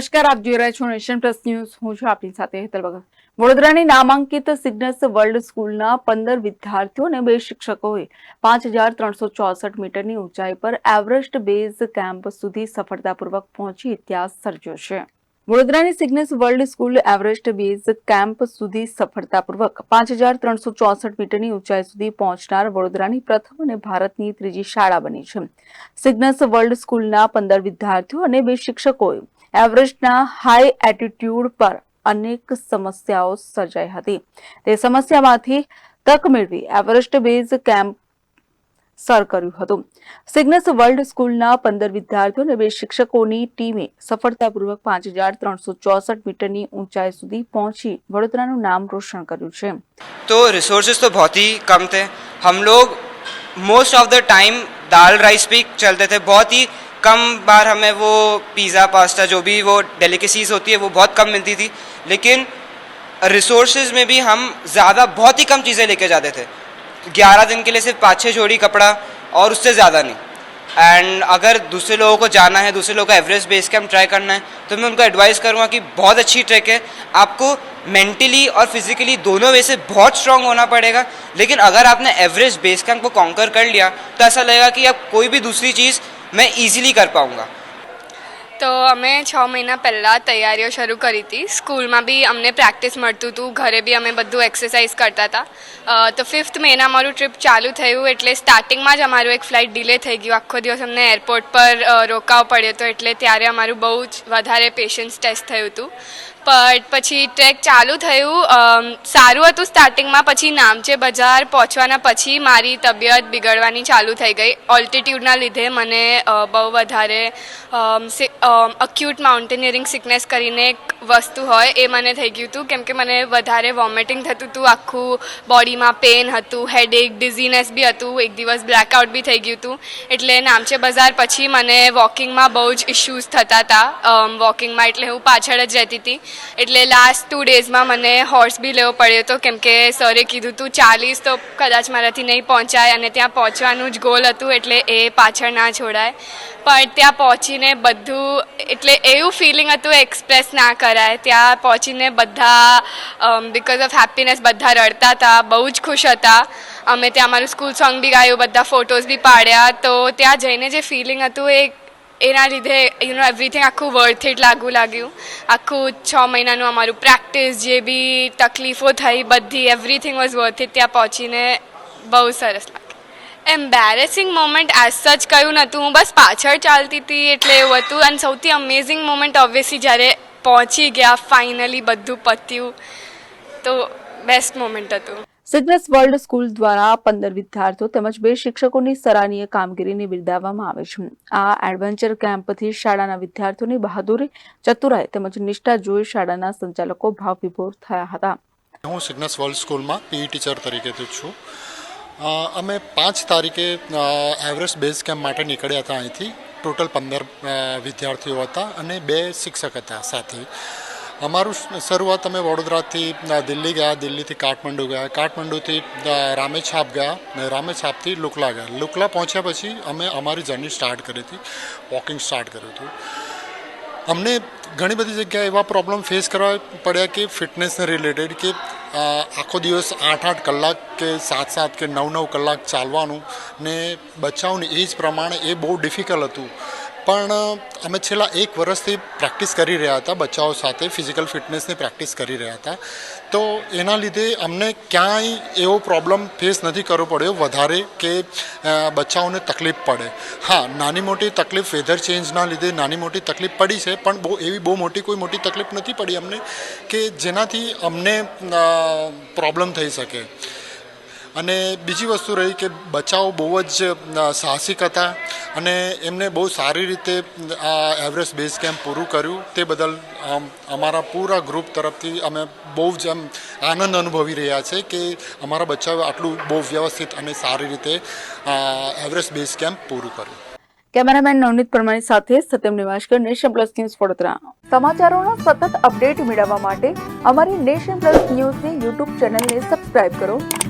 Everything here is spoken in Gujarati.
નમસ્કાર, આપ જોઈ રહ્યા છો નેશન પ્લસ ન્યૂઝ. હું છું આપની સાથે હેતલ ભગત. વડોદરાની નામાંકિત સિગ્નસ વર્લ્ડ સ્કૂલના પંદર વિદ્યાર્થીઓ અને બે શિક્ષકોએ પાંચ હજાર ત્રણસો ચોસઠ મીટરની ઊંચાઈ પર એવરેસ્ટ બેઝ કેમ્પ સુધી સફળતાપૂર્વક પહોંચી ઇતિહાસ સર્જ્યો છે. વડોદરાની Cygnus World School Everest base camp સુધી સફળતાપૂર્વક પાંચ હજાર ત્રણસો ચોસઠ મીટરની ઊંચાઈ સુધી પહોંચનાર વડોદરાની પ્રથમ અને ભારતની ત્રીજી શાળા બની છે. સિગ્નસ વર્લ્ડ સ્કૂલના પંદર વિદ્યાર્થીઓ અને બે શિક્ષકોએ એવરેસ્ટના હાઈ એટીટ્યુડ પર અનેક સમસ્યાઓ સર્જાઈ હતી તે સમસ્યામાંથી તક મેળવી એવરેસ્ટ બેઝ કેમ્પ સર કર્યું હતું સિગ્નસ વર્લ્ડ સ્કૂલના પંદર વિદ્યાર્થીઓ અને બે શિક્ષકોની ટીમે સફળતાપૂર્વક પાંચ હજાર ત્રણસો ચોસઠ મીટરની ઊંચાઈ સુધી પહોંચી વડોદરાનું નામ રોશન કર્યું છે तो रिसोर्सेज तो बहुत ही कम थे हम लोग मोस्ट ऑफ द टाइम दाल राइस पे चलते थे बहुत ही कम बार हमें वो पिज़्ज़ा पास्ता जो भी वो डेलिकेसीज होती है, वो बहुत कम मिलती थी। लेकिन रिसोर्स में भी हम ज़्यादा, बहुत ही कम चीज़ें लेके जाते थे। ग्यारह दिन के लिए सिर्फ़ पाँच छः जोड़ी कपड़ा और उससे ज़्यादा नहीं। एंड अगर दूसरे लोगों को जाना है, दूसरे लोगों को एवरेस्ट बेस कैम्प ट्राई करना है तो मैं उनको एडवाइस करूँगा कि बहुत अच्छी ट्रैक है। आपको मेंटली और फिजिकली दोनों वे से बहुत स्ट्रांग होना पड़ेगा। लेकिन अगर आपने एवरेस्ट बेस कैम्प को कॉन्कर कर लिया तो ऐसा लगेगा कि आप कोई भी दूसरी चीज़ मैं इजीली कर पाऊँगा તો અમે છ મહિના પહેલાં તૈયારીઓ શરૂ કરી હતી સ્કૂલમાં બી અમને પ્રેક્ટિસ મળતું હતું ઘરે બી અમે બધું એક્સરસાઇઝ કરતા હતા અ, તો ફિફ્થ મેના અમારું ટ્રીપ ચાલુ થયું એટલે સ્ટાર્ટિંગમાં જ અમારું એક ફ્લાઇટ ડિલે થઈ ગયું આખો દિવસ અમને એરપોર્ટ પર અ, રોકાવો પડ્યો હતો એટલે ત્યારે અમારું બહુ જ વધારે પેશન્સ ટેસ્ટ થયું હતું બટ પછી ટ્રેક ચાલુ થયું. સારું હતું સ્ટાર્ટિંગમાં પછી નામચે બજાર પહોંચવાના પછી મારી તબિયત બિગડવાની ચાલુ થઈ ગઈ. ઓલ્ટિટ્યૂડના લીધે મને બહુ વધારે અક્યુટ માઉન્ટેનિયરિંગ સિકનેસ કરીને એક વસ્તુ હોય એ મને થઈ ગયું હતું. કેમ કે મને વધારે વોમિટિંગ થતું હતું. આખું બોડીમાં પેન હતું હેડેક ડિઝીનેસ બી હતું. એક દિવસ બ્લેકઆઉટ બી થઈ ગયું હતું. એટલે નામચે બજાર પછી મને વોકિંગમાં બહુ જ ઇશ્યુઝ થતા હતા વોકિંગમાં એટલે હું પાછળ જ રહેતી હતી. એટલે લાસ્ટ ટુ ડેઝમાં મને હોર્સ બી લેવો પડ્યો હતો કેમ કે સરે કીધું હતું ચાલીસ તો કદાચ મારાથી નહીં પહોંચાય અને ત્યાં પહોંચવાનું જ ગોલ હતું એટલે એ પાછળ ના છોડાય. પણ ત્યાં પહોંચીને બધું, એટલે એવું ફિલિંગ હતું એક્સપ્રેસ ના કરાય. ત્યાં પહોંચીને બધા બિકોઝ ઓફ હેપીનેસ બધા રડતા હતા, બહુ જ ખુશ હતા. અમે ત્યાં અમારું સ્કૂલ સોંગ બી ગાયું, બધા ફોટોઝ બી પાડ્યા. તો ત્યાં જઈને જે ફિલિંગ હતું એ એના લીધે યુ નો એવરીથિંગ આખું વર્થ ઇટ લાગુ લાગ્યું. આખું છ મહિનાનું અમારું પ્રેક્ટિસ જે બી તકલીફો થઈ, બધી એવરીથિંગ વોઝ વર્થ ઇટ ત્યાં પહોંચીને બહુ સરસ લાગ્યું એમ્બેરેસિંગ મોમેન્ટ એઝ સચ કયું નહોતું. હું બસ પાછળ ચાલતી હતી એટલે એવું હતું. અને સૌથી અમેઝિંગ મોમેન્ટ ઓબ્વિયસલી જ્યારે પહોંચી ગયા ફાઇનલી બધું પત્યું, તો બેસ્ટ મોમેન્ટ હતું. સિગ્નસ વર્લ્ડ સ્કૂલ દ્વારા પંદર વિદ્યાર્થીઓ તેમજ બે શિક્ષકોની સરાહનીય કામગીરીને બિરદાવવામાં આવે છે. આ એડવેન્ચર કેમ્પથી શાળાના વિદ્યાર્થીઓની બહાદુરી, ચતુરાઈ તેમજ નિષ્ઠા જોઈ શાળાના સંચાલકો ભાવ વિભોર થયા હતા. હું સિગ્નસ વર્લ્ડ સ્કૂલમાં પીઈ ટીચર તરીકે છું. અમે પાંચ તારીખે એવરેસ્ટ બેઝ કેમ્પ માટે નીકળ્યા હતા અહીંથી. ટોટલ પંદર વિદ્યાર્થીઓ હતા અને બે શિક્ષક હતા સાથે. અમારું શરૂઆત અમે વડોદરાથી દિલ્હી ગયા, દિલ્હીથી કાઠમંડુ ગયા. કાઠમંડુથી રામેછાપ ગયા ને રામેછાપથી લુકલા ગયા. લુકલા પહોંચ્યા પછી અમે અમારી જર્ની સ્ટાર્ટ કરી હતી. વોકિંગ સ્ટાર્ટ કર્યું હતું. અમને ઘણી બધી જગ્યાએ એવા પ્રોબ્લેમ ફેસ કરવા પડ્યા કે ફિટનેસને રિલેટેડ કે આખો દિવસ આઠ આઠ કલાક કે સાત સાત કે નવ નવ કલાક ચાલવાનું ને બચાવને એ જ પ્રમાણે એ બહુ ડિફિકલ્ટ હતું. પણ અમે છેલ્લા એક વર્ષથી પ્રેક્ટિસ કરી રહ્યા હતા, બચ્ચાઓ સાથે ફિઝિકલ ફિટનેસની પ્રેક્ટિસ કરી રહ્યા હતા. તો એના લીધે અમને ક્યાંય એવો પ્રોબ્લેમ ફેસ નથી કરવો પડ્યો, વધારે કે બચ્ચાઓને તકલીફ પડે. હા, નાની મોટી તકલીફ વેધર ચેન્જના લીધે નાની મોટી તકલીફ પડી છે, પણ બહુ, એવી બહુ મોટી કોઈ મોટી તકલીફ નથી પડી અમને કે જેનાથી અમને પ્રોબ્લેમ થઈ શકે. અને બીજી વસ્તુ રહી કે બચ્ચાઓ બહુ જ સાહસિક હતા અને એમને બહુ સારી રીતે આ એવરેસ્ટ બેઝ કેમ્પ પૂરું કર્યું. તે બદલ અમારા પૂરા ગ્રુપ તરફથી અમે બહુ જ એમ આનંદ અનુભવી રહ્યા છે કે અમારા બચ્ચાઓ આટલું બહુ વ્યવસ્થિત અને સારી રીતે એવરેસ્ટ બેઝ કેમ્પ પૂરું કર્યું. કેમેરામેન નવનીત પરમાણી સાથે Satyam Nivaskar, nation plus news Vadodara. સમાચારોનો સતત અપડેટ મેળવવા માટે અમારી નેશન પ્લસ ન્યૂઝની યુટ્યુબ ચેનલને સબસ્ક્રાઇબ કરો.